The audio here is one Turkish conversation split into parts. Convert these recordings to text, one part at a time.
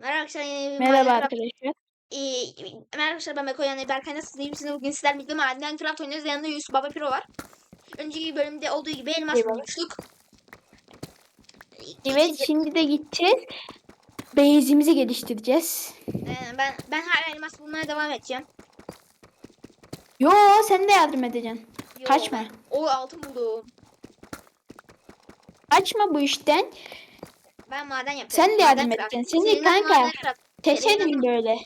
Merhaba arkadaşlar. yeni bir Merhaba Minecraft- arkadaşlar. Ee, merhaba arkadaşlar ben Beko yani Berkay nasılsınız? İyi misiniz? Bugün sizlerle birlikte Minecraft oynuyoruz. Yanında Yusuf Baba Piro var. Önceki bölümde olduğu gibi elmas Eyvallah. bulmuştuk. Evet İkinci- şimdi de gideceğiz. Base'imizi geliştireceğiz. Ee, ben ben hala elmas bulmaya devam edeceğim. Yo sen de yardım edeceksin. Yo, Kaçma. ben- O altın buldum. Kaçma bu işten. Ben maden yapıyorum. Sen de yardım edeceksin. Seni Senin kanka maden craft. böyle.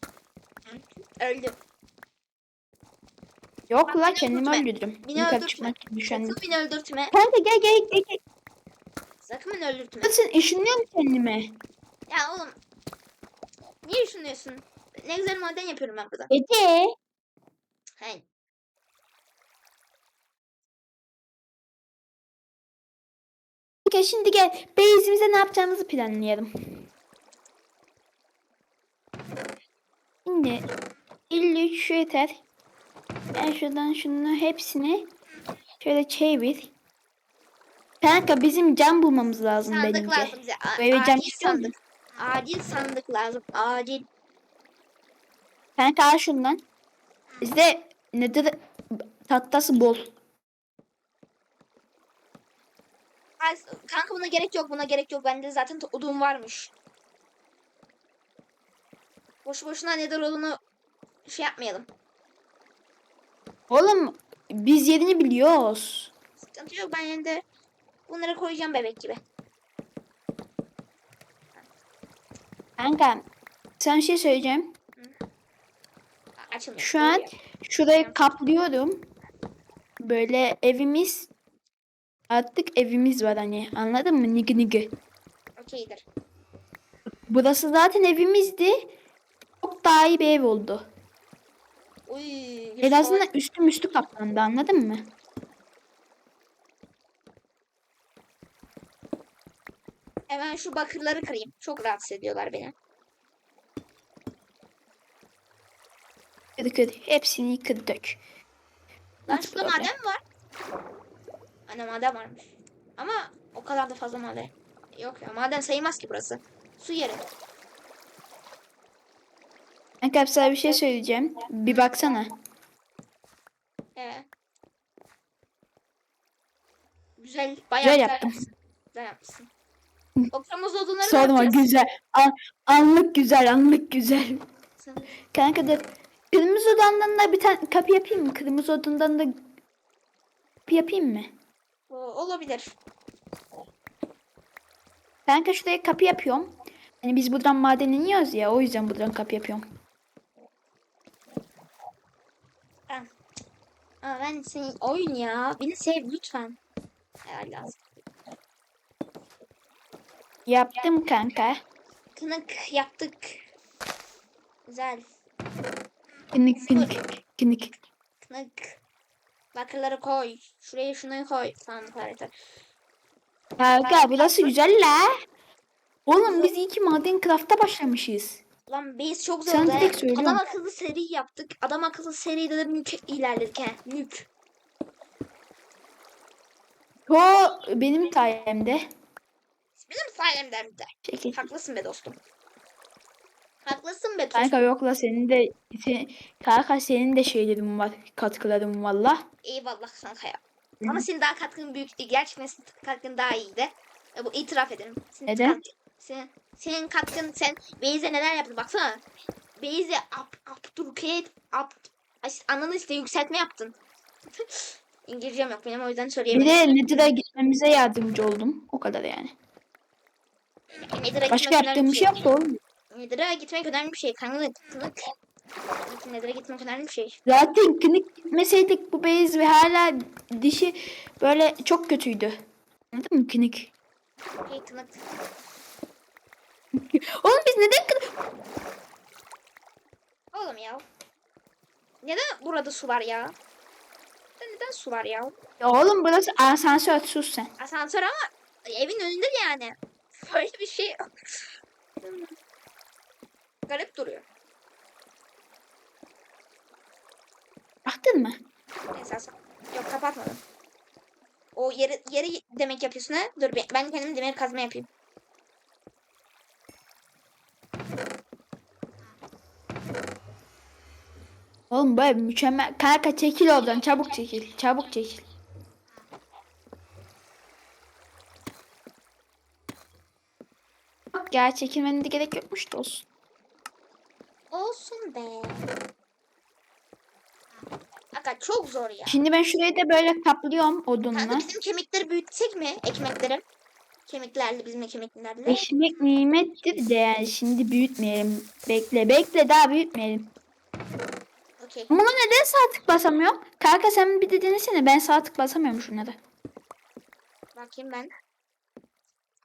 Öldüm. Yok la beni kendimi öldürtme. öldürdüm. Beni Yukarı öldürtme. çıkmak gibi düşendim. Sakın beni öldürtme. Kanka gel gel gel. gel. Sakın beni öldürtme. Nasılsın? Işınlıyorum kendime. Ya oğlum. Niye düşünüyorsun? Ne güzel maden yapıyorum ben burada. Ece. Hey. Şimdi gel. Base'imize ne yapacağımızı planlayalım. Şimdi 53 şu yeter. Ben şuradan şunu hepsini şöyle çevir. Kanka bizim cam bulmamız lazım Sandık bence. lazım bize. A- eve cam sandık. Acil sandık lazım. Acil. Kanka al şundan. Bizde nedir tahtası bol. Ay, Kanka buna gerek yok. Buna gerek yok. Bende zaten odun varmış. Boşu boşuna nedir olduğunu şey yapmayalım. Oğlum biz yerini biliyoruz. Sıkıntı yok. Ben yine de bunları koyacağım bebek gibi. Kanka sen bir şey söyleyeceğim. Açılmıyor. Şu an şurayı kaplıyorum. Böyle evimiz artık evimiz var hani anladın mı? Nigi nigi. Okeydir. Burası zaten evimizdi. Çok daha iyi bir ev oldu. Uy. En azından üstü kaplandı anladın mı? Hemen şu bakırları kırayım. Çok rahatsız ediyorlar beni. Kır kır. Hepsini kır dök. Lan şurada maden var. Anne maden varmış. Ama o kadar da fazla maden. Yok ya maden sayılmaz ki burası. Su yeri. Kanka sana bir şey söyleyeceğim. Bir baksana. Ee. Güzel. Bayağı Güzel yaptım. yapmışsın. Güzel yapmışsın. O kırmızı odunları Sorma güzel. An- anlık güzel anlık güzel. Sen- Kanka da kırmızı odandan da bir tane kapı yapayım mı? Kırmızı odandan da kapı yapayım mı? Olabilir. Kanka şuraya kapı yapıyorum. Hani biz buradan maden iniyoruz ya o yüzden buradan kapı yapıyorum. Ben. Aa, ben senin oyun ya. Beni sev lütfen. Lazım. Yaptım kanka. Kınık yaptık. Güzel. Kınık kınık kınık. Kınık. Bakırları koy. Şuraya şunu koy. Tamam harita. Kanka burası güzel la. Oğlum biz iyi ki maden craft'a başlamışız. Lan base çok Sen zordu. he. direkt söylüyorsun. Adam akıllı seri yaptık. Adam akıllı seride de mük ilerledik he. Mük. O benim sayemde. Benim sayemden de. Çekil. Haklısın be dostum. Haklısın be. Kanka yok la senin de sen, kanka senin de şeylerin var katkıların valla. Eyvallah kanka ya. Ama senin daha katkın büyüktü. Gerçekten senin katkın daha iyiydi. E, bu itiraf ederim. Senin Neden? katkın- Senin, senin katkın sen Beyze neler yaptın baksana. Beyze up, Abdülkayet up, Ay, ananı işte yükseltme yaptın. İngilizcem yok benim o yüzden Bir söyleyemiyorum. de Nether'a gitmemize yardımcı oldum. O kadar yani. Nether'a Başka gitmek önemli yaptığım bir bir şey yoktu oğlum. Nether'a gitmek önemli bir şey. Kanka kınık. Nether'a gitmek önemli bir şey. Zaten klinik gitmeseydik bu base ve hala dişi böyle çok kötüydü. Anladın mı klinik? Hey kınık. Oğlum biz neden klinik? Oğlum ya. Neden burada su var ya? Neden su var ya? Ya oğlum burası asansör sus sen. Asansör ama evin önünde yani. Böyle bir şey. Garip duruyor. Baktın mı? Neyse asla. Yok kapatmadım. O yeri, yeri demek yapıyorsun ha? Dur ben kendim demir kazma yapayım. Oğlum böyle mükemmel. Kanka çekil oradan çabuk çekil. Çabuk çekil. Yok ya çekilmenin de gerek yokmuş da olsun. Olsun be. Aga çok zor ya. Şimdi ben şurayı da böyle kaplıyorum odunla. Kanka bizim kemikleri büyütsek mi? Ekmekleri. Kemiklerle bizim kemiklerle. Eşmek nimettir de yani şimdi büyütmeyelim. Bekle bekle daha büyütmeyelim. Okey. Ama neden sağ tık basamıyorum? Kanka sen bir de denesene ben sağ tık basamıyorum şunları. Bakayım ben.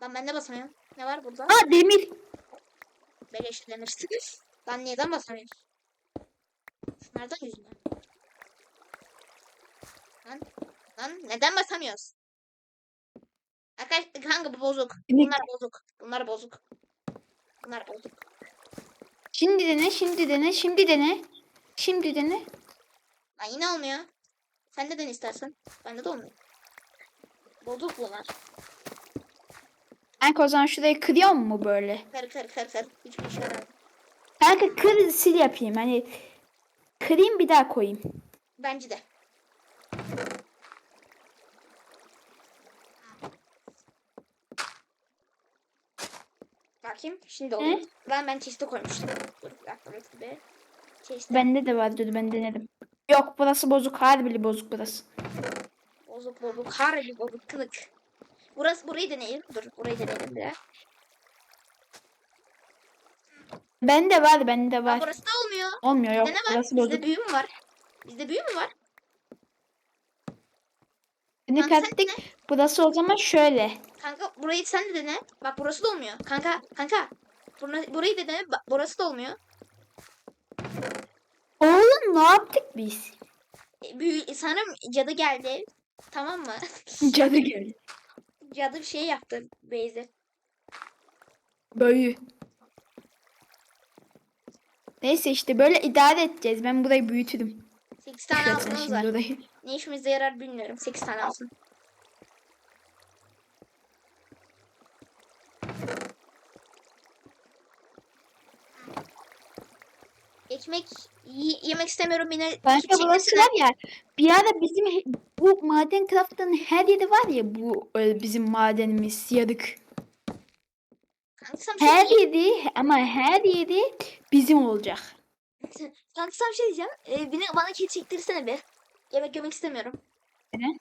Lan ben de basamıyorum. Ne var burada? Aa demir. Beleşlenirsin. Lan neden basamıyorsun? Şunlardan yüzünden. Lan, lan neden basamıyoruz? Arkadaşlar kanka bu bozuk. Bunlar bozuk. Bunlar bozuk. Bunlar bozuk. Şimdi dene şimdi dene şimdi dene. Şimdi dene. Lan yine olmuyor. Sen de den istersen. Bende de olmuyor. Bozuk bunlar. Kanka o zaman şurayı kırıyor mu böyle? Kır kır kır kır. Hiçbir işe yaramıyor. Kanka kır sil yapayım hani. Kırayım bir daha koyayım. Bence de. Bakayım. Şimdi oldu. Ben ben chest'e koymuştum. Dur bir dakika bekle be. Chest'e Bende de var dur ben denedim. Yok burası bozuk harbili bozuk burası. bozuk bozuk. Harbi bozuk kılık. Burası burayı deneyelim. Dur burayı deneyelim bir. Bende var bende Aa, var. burası da olmuyor. Olmuyor yok Bizde ne var? burası Bizde büyü mü var? Bizde büyü mü var? Ne Kanka sen kattık? Burası o zaman şöyle. Kanka burayı sen de dene. Bak burası da olmuyor. Kanka kanka. Bura- Burayı da dene. Bak burası da olmuyor. Oğlum ne yaptık biz? E, Büyü, sanırım cadı geldi. Tamam mı? Cadı geldi. cadı bir şey yaptı Beyzi. Böyü. Neyse işte böyle idare edeceğiz. Ben burayı büyütürüm. 8 tane altınımız var. burayı. Ne işimize yarar bilmiyorum. 8 tane altın. Ekmek yemek istemiyorum yine. Kanka burası var ya bir ara bizim bu maden craft'ın her yeri var ya bu e, bizim madenimiz yarık. Şey Her diyeceğim. yeri ama her yeri bizim olacak. Kanka sana bir şey diyeceğim. Ee, beni, bana kil çektirsene bir. Yemek yemek istemiyorum. Neden?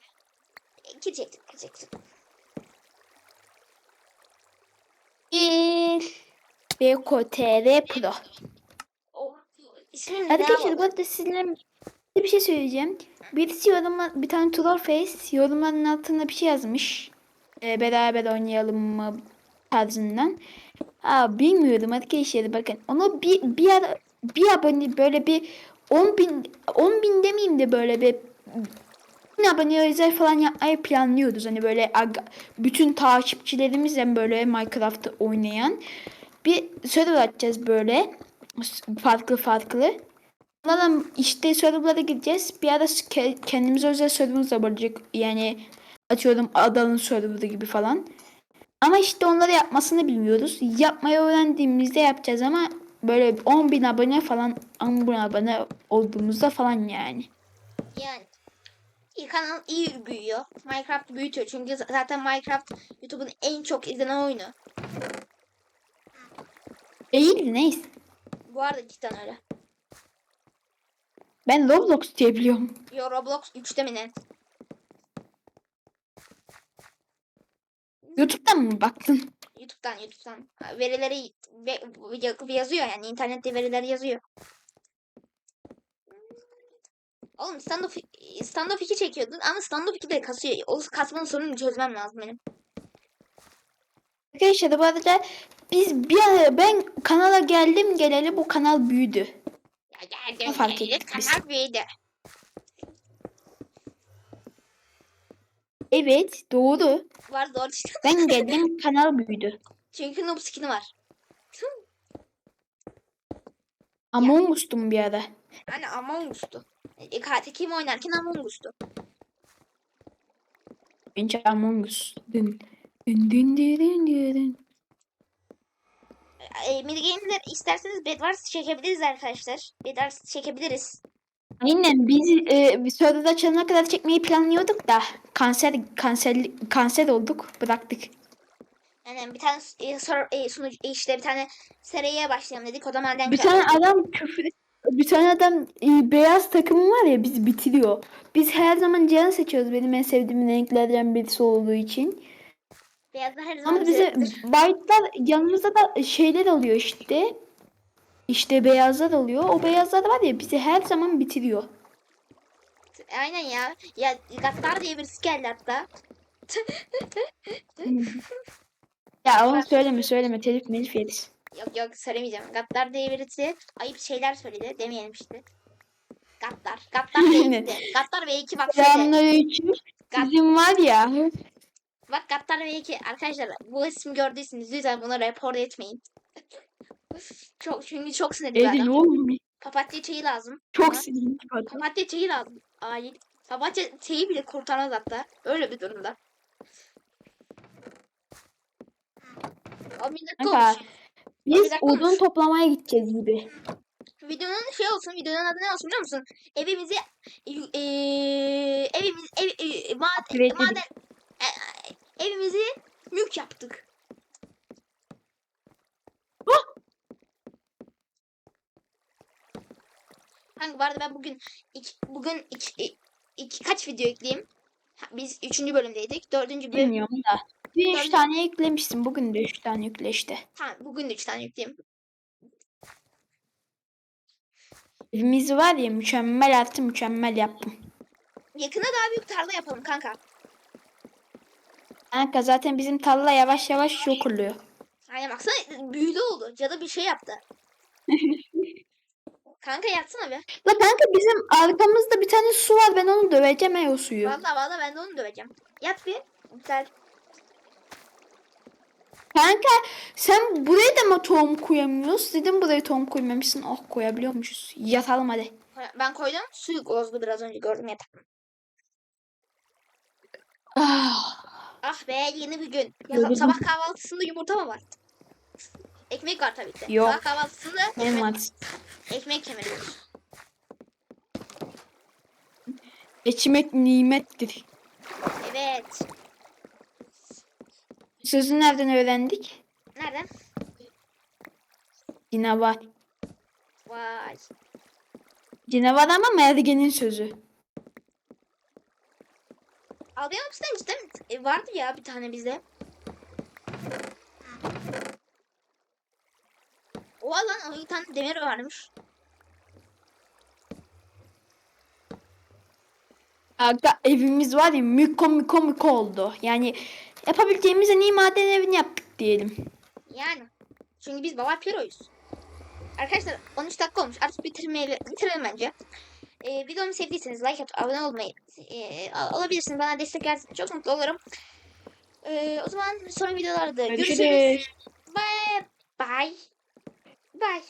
Ee, Kil çektir, kil çektir. Bir BKTR Pro. O, ismini ne Arkadaşlar bu arada sizinle bir şey söyleyeceğim. Birisi yoruma, bir tane Trollface yorumların altına bir şey yazmış. Ee, beraber oynayalım mı tarzından. Aa, bilmiyorum arkadaşlar bakın. Onu bir, bir ara bir abone böyle bir 10 bin 10 bin demeyeyim de böyle bir bin abone özel falan yapmayı planlıyoruz. Hani böyle bütün takipçilerimizle böyle Minecraft oynayan bir server açacağız böyle farklı farklı. Onlarla işte serverlara gideceğiz. Bir ara ke- kendimize özel serverımız da olacak. Yani atıyorum adanın serverı gibi falan. Ama işte onları yapmasını bilmiyoruz. Yapmayı öğrendiğimizde yapacağız ama böyle 10 bin abone falan 10 bin abone olduğumuzda falan yani. Yani iyi kanal iyi büyüyor. Minecraft büyütüyor çünkü zaten Minecraft YouTube'un en çok izlenen oyunu. Değil neyse. Bu arada cidden öyle. Ben Roblox diye biliyorum. Yo Roblox 3'te mi ne? YouTube'dan mı baktın? YouTube'dan YouTube'dan. Verileri ve, ve- yazıyor yani internette verileri yazıyor. Oğlum stand-up stand-up 2 çekiyordun ama stand-up 2 de kasıyor. O kasmanın sorununu çözmem lazım benim. Arkadaşlar bu arada biz bir ara ben kanala geldim geleli bu kanal büyüdü. Ya geldim Fark geldim, ettik biz. kanal büyüdü. Evet doğru. Var doğru. Ben geldim kanal büyüdü. Çünkü noob skin'i var. Among Us'tum bir ara. Hani Among Us'tu. E, oynarken Among Us'tu. Önce Among Us. Dün. Dün dün dün dün dün dün. E, mini game'ler isterseniz Bedwars çekebiliriz arkadaşlar. Bedwars çekebiliriz. Aynen biz e, bir açılana kadar çekmeyi planlıyorduk da kanser kanser kanser olduk bıraktık. Yani bir tane e, sor, e, sunucu e, işte bir tane seriye başlayalım dedik. O da maden Bir tane adam küfür bir tane adam e, beyaz takımı var ya bizi bitiriyor. Biz her zaman Cihan seçiyoruz benim en sevdiğim renklerden birisi olduğu için. Beyazlar her zaman Ama bize bize... white'lar yanımızda da şeyler oluyor işte. İşte beyazlar oluyor. O beyazlar var ya bizi her zaman bitiriyor. Aynen ya. Ya Gattar diye birisi geldi hatta. Ya onu söyleme söyleme telif melif yeriz. Yok yok söylemeyeceğim. Gattar diye birisi ayıp şeyler söyledi. Demeyelim işte. Gattar. Gattar Aynen. V2'de. Gattar V2 bak. Selamünaleyküm. Sizin var ya. Bak Gattar V2. Arkadaşlar bu ismi gördüyseniz lütfen buna report etmeyin. Çok çünkü çok sinirli Edin adam. oğlum. Papatya çayı lazım. Çok Ama sinirli bir adam. Papatya çayı lazım. Acil. Papatya çayı bile kurtarmaz hatta. Öyle bir durumda. Kanka, Biz odun toplamaya gideceğiz gibi. Videonun şey olsun, videonun adı ne olsun biliyor musun? Evimizi eee evimiz ev, maden, Üretmedik. maden e, e, evimizi mülk yaptık. Hangi vardı ben bugün iki, bugün iki, iki, kaç video ekleyeyim? Ha, Biz üçüncü bölümdeydik. Dördüncü bölüm. Bilmiyorum da. Dün üç Dördüncü- tane yüklemişsin. Bugün de üç tane yükle işte. Ha, bugün de üç tane yükleyeyim. Evimiz var ya mükemmel artı mükemmel yaptım. Yakına daha büyük tarla yapalım kanka. Kanka zaten bizim tarla yavaş yavaş yok oluyor. Aynen baksana büyülü oldu. Cadı bir şey yaptı. kanka yatsana be. La kanka bizim arkamızda bir tane su var. Ben onu döveceğim he o suyu. Valla valla ben de onu döveceğim. Yat bir. Güzel. Kanka sen buraya da mı tohum koyamıyoruz? Dedim buraya tohum koymamışsın. Oh koyabiliyormuşuz. Yatalım hadi. Ben koydum. Suyu bozdu biraz önce gördüm yatak. Ah. Ah be yeni bir gün. Ya, sabah kahvaltısında yumurta mı var? Ekmek var tabii ki. Yok. Sabah kahvaltısında ekmek, var. ekmek kemiriyoruz. Ekmek nimettir. Evet. Sözü nereden öğrendik? Nereden? Cinavar. Vay. Cinavar ama mergenin sözü. Değil mi? E, vardı ya bir tane bizde. O lan o bir tane demir varmış. Aga evimiz var ya miko miko miko oldu. Yani yapabileceğimiz en iyi maden evini yaptık diyelim. Yani. Çünkü biz baba piroyuz. Arkadaşlar 13 dakika olmuş. Artık bitirmeyi bitirelim bence. Ee, videomu sevdiyseniz like atıp abone olmayı e, al- alabilirsiniz. Bana destek verirseniz çok mutlu olurum. Ee, o zaman sonra videolarda görüşürüz. Görüşürüz. Bye. Bye. Bye.